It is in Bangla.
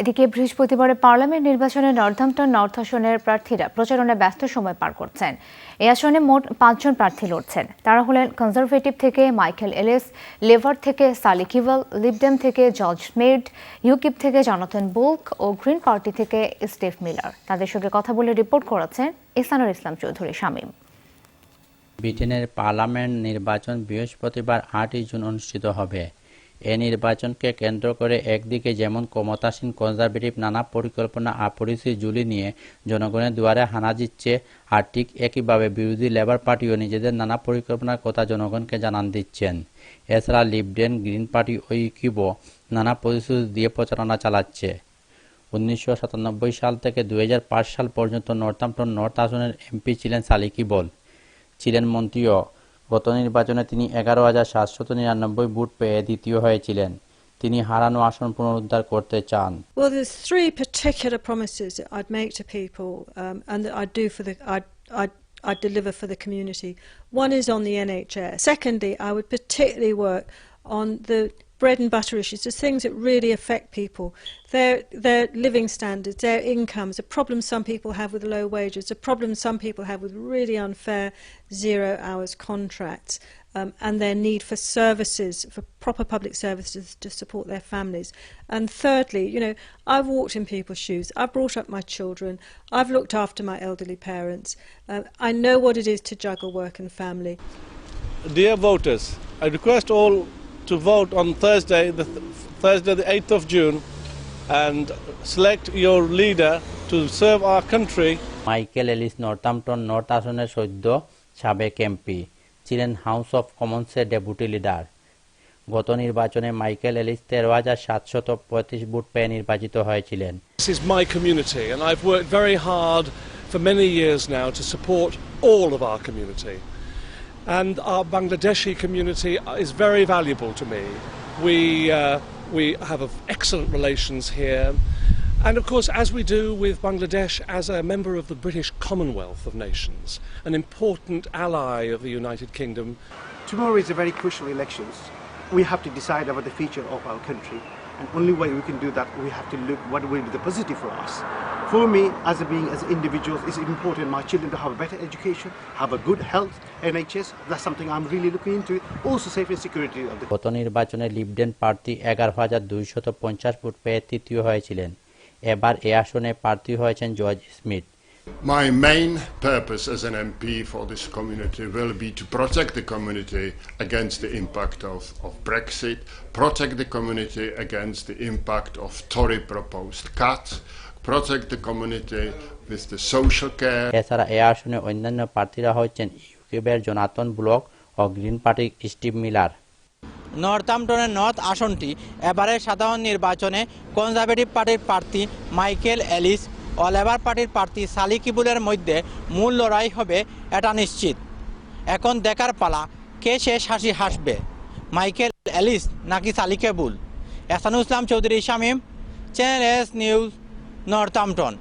এদিকে বৃহস্পতিবারে পার্লামেন্ট নির্বাচনে নর্থাম্পটন নর্থ আসনের প্রার্থীরা প্রচারণায় ব্যস্ত সময় পার করছেন। এই আসনে মোট পাঁচজন প্রার্থী লড়ছেন। তারা হলেন কনজারভেটিভ থেকে মাইকেল এলিস, লেভার থেকে সালি কিভাল লিবডেম থেকে জর্জ মেড, ইউকিপ থেকে জনাথন বুলক ও গ্রিন পার্টি থেকে স্টিভ মিলার। তাদের সঙ্গে কথা বলে রিপোর্ট করেছেন ইসানুর ইসলাম চৌধুরী, শামীম। ব্রিটেনের পার্লামেন্ট নির্বাচন বৃহস্পতিবার আটই জুন অনুষ্ঠিত হবে। এ নির্বাচনকে কেন্দ্র করে একদিকে যেমন ক্ষমতাসীন কনজারভেটিভ নানা পরিকল্পনা আপরিসি জুলি নিয়ে জনগণের দুয়ারে হানা দিচ্ছে, আর ঠিক একইভাবে বিরোধী লেবার পার্টিও নিজেদের নানা পরিকল্পনার কথা জনগণকে জানান দিচ্ছেন। এছাড়া লিবডেন গ্রিন পার্টি ও ইউকিবো নানা প্রতিশ্রুতি দিয়ে প্রচারণা চালাচ্ছে। উনিশশো সাতানব্বই সাল থেকে দুই হাজার পাঁচ সাল পর্যন্ত নর্থাম্পটন নর্থ আসনের এমপি ছিলেন সালিকি বল। ছিলেন মন্ত্রীও। গত নির্বাচনে তিনি এগারো হাজার সাতশত নিরানব্বই ভোট পেয়ে দ্বিতীয় হয়েছিলেন তিনি হারানো আসন পুনরুদ্ধার করতে চান Well, particular promises that make to people um, for the I'd deliver for the community. One is on the NHS. Secondly, I would particularly work on the bread and butter issues, the things that really affect people, their their living standards, their incomes, the problems some people have with low wages, the problems some people have with really unfair zero hours contracts, um, and their need for services, for proper public services to support their families. And thirdly, you know, I've walked in people's shoes. I've brought up my children. I've looked after my elderly parents. Uh, I know what it is to juggle work and family. Dear voters, I request all to vote on Thursday, the th- Thursday the 8th of June, and select your leader to serve our country Michael Ellis Northampton North আসনের সদ্য সাবেক এমপি ছিলেন হাউস অফ কমন্সের ডেপুটি লিডার গত নির্বাচনে মাইকেল এলিস তেরো হাজার সাতশত পঁয়ত্রিশ ভোট পেয়ে নির্বাচিত হয়েছিলেন This is my community, and I've worked very hard for many years now to support all of our community. And our Bangladeshi community is very valuable to me. We, uh, we have excellent relations here. And of course, as we do with Bangladesh as a member of the British Commonwealth of Nations, an important ally of the United Kingdom, Tomorrow is a very crucial elections. We have to decide about the future of our country. And only way we can do that, we have to look what will be the positive for us. For me, as a being, as individuals, it's important my children to have a better education, have a good health, NHS. That's something I'm really looking into. Also, safe and security of the গত নির্বাচনে লিবডেন প্রার্থী এগারো হাজার দুইশত পঞ্চাশ ভোট পেয়ে তৃতীয় হয়েছিলেন এবার এ আসনে প্রার্থী হয়েছেন George Smith My main purpose as an MP for this community will be to protect the community against the impact of, of Brexit, protect the community against the impact of Tory proposed cuts, protect the community with the social care. এছাড়া এ আসনে অন্যান্য প্রার্থীরা হচ্ছেন ইউকিবের জোনাথন ব্লক ও গ্রিন পার্টির স্টিভ মিলার। নর্থাম্পটনের নর্থ আসনটি এবারের সাধারণ নির্বাচনে কনজারভেটিভ পার্টির প্রার্থী মাইকেল এলিস ও লেবার পার্টির প্রার্থী সালি কিবুলের মধ্যে মূল লড়াই হবে এটা নিশ্চিত। এখন দেখার পালা কে শেষ হাসি হাসবে মাইকেল এলিস নাকি Sally Keeble? Ehsanul Islam Chowdhury Shamim channel S news. Northampton